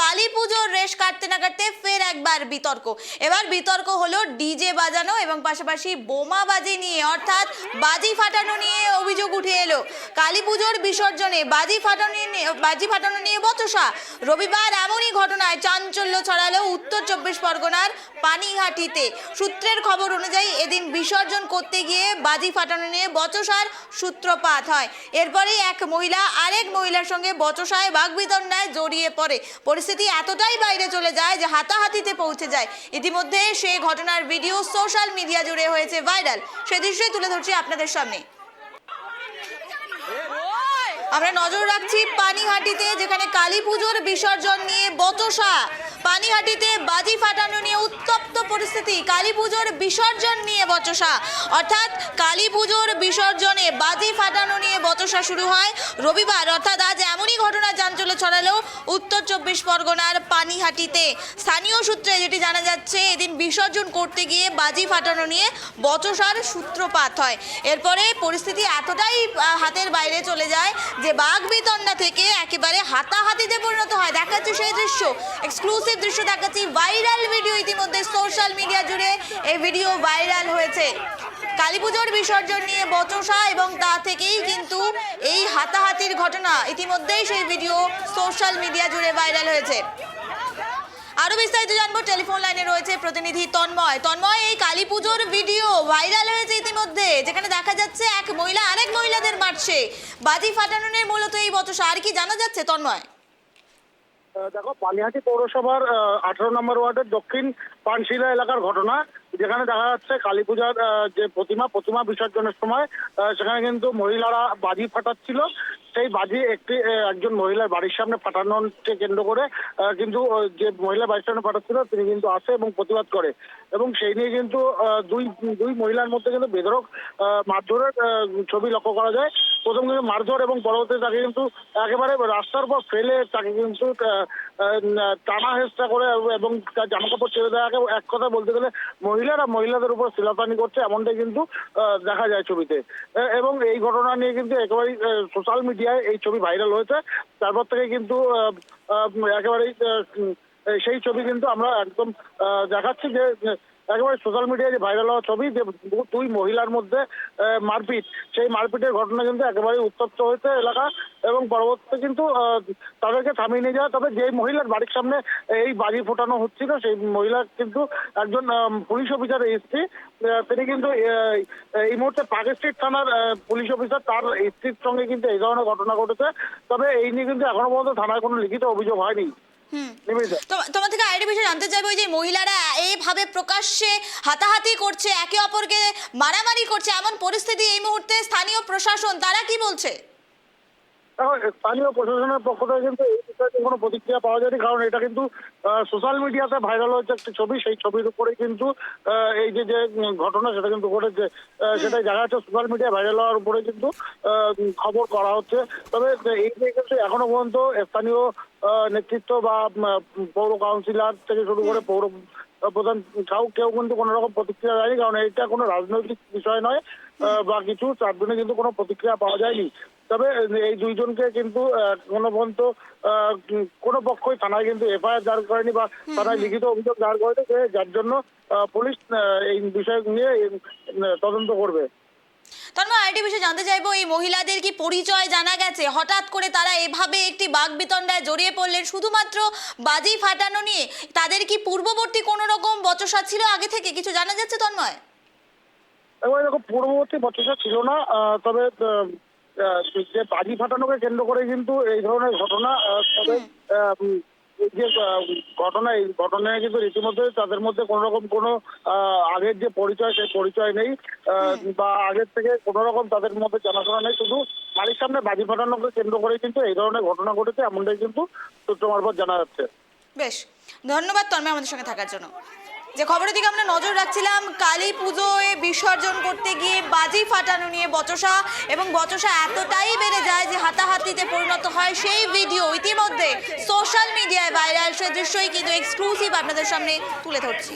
কালী পুজোর রেশ কাটতে না কাটতে ফের একবার বিতর্ক। এবার বিতর্ক হলো ডিজে বাজানো এবং পাশাপাশি বোমা বাজি নিয়ে, অর্থাৎ বাজি ফাটানো নিয়ে অভিযোগ উঠে এলো। কালী পুজোর বিসর্জনে বাজি ফাটানো নিয়ে বাজি ফাটানো নিয়ে বচসা। রবিবার এমনই ঘটনায় চাঞ্চল্য ছড়ালো উত্তর চব্বিশ পরগনার পানিহাটিতে। সূত্রের খবর অনুযায়ী এদিন বিসর্জন করতে গিয়ে বাজি ফাটানো নিয়ে বচসার সূত্রপাত হয়। এরপরেই এক মহিলা আরেক মহিলার সঙ্গে বচসায় বাগবিতণ্ডায় জড়িয়ে পড়ে। পরিস্থিতি এতটাই বাইরে চলে যায় যে হাতাহাতিতে পৌঁছে যায়। ইতিমধ্যে সে ঘটনার ভিডিও সোশ্যাল মিডিয়া জুড়ে হয়েছে ভাইরাল। সে দৃশ্যই তুলে ধরছি আপনাদের সামনে। আমরা নজর রাখছি পানিহাটিতে, যেখানে কালী পুজোর বিসর্জন নিয়ে বচসা। পানিহাটিতে বাজি ফাটানো নিয়ে উত্তপ্ত পরিস্থিতি, কালী পুজোর বিসর্জন নিয়ে বচসা। অর্থাৎ কালী পুজোর বিসর্জনে বাজি ফাটানো নিয়ে বচসা শুরু হয় রবিবার। অর্থাৎ আজ এমনই ঘটনা চাঞ্চল্য ছড়ালো উত্তর চব্বিশ পরগনার পানিহাটিতে। স্থানীয় সূত্রে যেটি জানা যাচ্ছে, এদিন বিসর্জন করতে গিয়ে বাজি ফাটানো নিয়ে বচসার সূত্রপাত হয়। এরপরে পরিস্থিতি এতটাই হাতের বাইরে চলে যায় যে বাঘ বিতণ্ডা থেকে একেবারে হাতাহাতিতে পরিণত হয়। দেখাচ্ছে সেই দৃশ্য এক্সক্লুসিভ দৃশ্য দেখাচ্ছি ভাইরাল ভিডিও ইতিমধ্যে সোশ্যাল মিডিয়া জুড়ে এই ভিডিও ভাইরাল হয়েছে। কালী পুজোর বিসর্জন নিয়ে বচসা এবং তা থেকেই কিন্তু এই হাতাহাতির ঘটনা ইতিমধ্যেই সেই ভিডিও সোশ্যাল মিডিয়া জুড়ে ভাইরাল হয়েছে। আরও বিস্তারিত জানব, টেলিফোন লাইনে রয়েছে প্রতিনিধি তন্ময়। তন্ময়, এই কালী পুজোর ভিডিও ভাইরাল হয়েছে ইতিমধ্যে, যেখানে দেখা যাচ্ছে এক মহিলা, আরেক মহিলাদের মারছে। বাজি ফাটানো নিয়ে মূলত এই বচসা। আর কি জানা যাচ্ছে তন্ময়? দেখো পানিহাটি পৌরসভার আঠারো নম্বর ওয়ার্ডের দক্ষিণ পানশিলা এলাকার ঘটনা। যেখানে দেখা যাচ্ছে কালী পূজার যে প্রতিমা প্রতিমা বিসর্জনের সময় সেখানে কিন্তু মহিলারা বাজি ফাটাচ্ছিল। সেই বাজি একটি একজন মহিলার বাড়ির সামনে ফাটানোকে কেন্দ্র করে কিন্তু যে মহিলা বাড়ির সামনে ফাটাচ্ছিল, তিনি কিন্তু আসে এবং প্রতিবাদ করে। এবং সেই নিয়ে কিন্তু দুই দুই মহিলার মধ্যে কিন্তু বেধরক মারধরের ছবি লক্ষ্য করা যায়। প্রথম কিন্তু মারধর এবং পরবর্তীতে তাকে কিন্তু একেবারে রাস্তার পর ফেলে তাকে কিন্তু টানা হেঁচড়া করে এবং তার জামা কাপড় ছেড়ে দেওয়াকে এক কথা বলতে গেলে মহিলারা মহিলাদের উপর শিলাপানি করছে এমনটাই কিন্তু দেখা যায় ছবিতে। এবং এই ঘটনা নিয়ে কিন্তু একেবারেই সোশ্যাল মিডিয়ায় এই ছবি ভাইরাল হয়েছে। তারপর থেকে কিন্তু একেবারেই সেই ছবি কিন্তু আমরা একদম দেখাচ্ছি যে একেবারে সোশ্যাল মিডিয়ায় যে ভাইরাল হওয়া ছবি যে দুই মহিলার মধ্যে মারপিট, সেই মারপিটের ঘটনা কিন্তু একেবারে উত্তপ্ত হয়েছে এলাকা এবং পরবর্তীতে কিন্তু তাদেরকে থামিয়ে নিয়ে যাওয়া। তবে যে মহিলার বাড়ির সামনে এই বাজি ফোটানো হচ্ছিল, সেই মহিলা কিন্তু একজন পুলিশ অফিসার এসছি। তিনি কিন্তু এই মুহূর্তে পার্ক স্ট্রিট থানার পুলিশ অফিসার তার স্ত্রীর সঙ্গে কিন্তু এই ধরনের ঘটনা ঘটেছে। তবে এই নিয়ে কিন্তু এখনও পর্যন্ত থানায় কোনো লিখিত অভিযোগ হয়নি। তোমার থেকে আরেকটা বিষয় জানতে চাইব ওই যে মহিলারা এইভাবে প্রকাশ্যে হাতাহাতি করছে একে অপরকে মারামারি করছে এমন পরিস্থিতি এই মুহূর্তে স্থানীয় প্রশাসন তারা কি বলছে? স্থানীয় প্রশাসনের পক্ষ থেকে কিন্তু এই বিষয়ে কোনো প্রতিক্রিয়া পাওয়া যায়নি। কারণ এটা কিন্তু সোশ্যাল মিডিয়াতে ভাইরাল হয়েছে একটি ছবি। সেই ছবির উপরে কিন্তু এই যে যে ঘটনা সেটা কিন্তু ঘটেছে। সেটাই দেখা যাচ্ছে। সোশ্যাল মিডিয়া ভাইরাল হওয়ার উপরে কিন্তু খবর করা হচ্ছে। তবে এই নিয়ে কিন্তু এখনও পর্যন্ত স্থানীয় নেতৃত্ব বা পৌর কাউন্সিলর থেকে শুরু করে পৌর প্রধান কাউ, কেউ কিন্তু কোনো রকম প্রতিক্রিয়া দেয়নি। কারণ এটা কোনো রাজনৈতিক বিষয় নয়। বা কিছু চার দিনে কিন্তু কোনো প্রতিক্রিয়া পাওয়া যায়নি। তবে এই দুইজনকে কিন্তু কোনো পর্যন্ত কোনো পক্ষই থানায় কিন্তু এফআইআর দায়ের করেনি বা থানায় লিখিত অভিযোগ দায়ের করেনি যে যার জন্য পুলিশ এই বিষয় নিয়ে তদন্ত করবে। তন্ময় আরেকটি বিষয় জানতে চাইব এই মহিলাদের কি পরিচয় জানা গেছে? হঠাৎ করে তারা এভাবে একটি বাঘ বিতণ্ডায় জড়িয়ে পড়লেন শুধুমাত্র বাজি ফাটানো নিয়ে? তাদের কি পূর্ববর্তী কোনো রকম বচসা ছিল আগে থেকে? কিছু জানা যাচ্ছে তন্ময়? এবার দেখো পূর্ববর্তী বছর ছিল না তবে যে বাজি ফাটানোকে কেন্দ্র করে কিন্তু এই ধরনের ঘটনা তবে এই যে ঘটনা এই ঘটনায় কিন্তু রীতিমধ্যে তাদের মধ্যে কোনো রকম কোনো আগের যে পরিচয় সেই পরিচয় নেই। আহ, বা আগের থেকে কোনো রকম তাদের মধ্যে জানাশোনা নেই। শুধু বাড়ির সামনে বাজি ফাটানোকে কেন্দ্র করে কিন্তু এই ধরনের ঘটনা ঘটেছে এমনটাই কিন্তু সূত্র মারফত জানা যাচ্ছে। বেশ। ধন্যবাদ তন্ময় আমাদের সঙ্গে থাকার জন্য। যে খবরের দিকে আমরা নজর রাখছিলাম, কালী পুজোয় বিসর্জন করতে গিয়ে বাজি ফাটানো নিয়ে বচসা এবং বচসা এতটাই বেড়ে যায় যে হাতাহাতিতে পরিণত হয় সেই ভিডিও ইতিমধ্যে সোশ্যাল মিডিয়ায় ভাইরাল। সে দৃশ্যই কিন্তু এক্সক্লুসিভ আপনাদের সামনে তুলে ধরছি।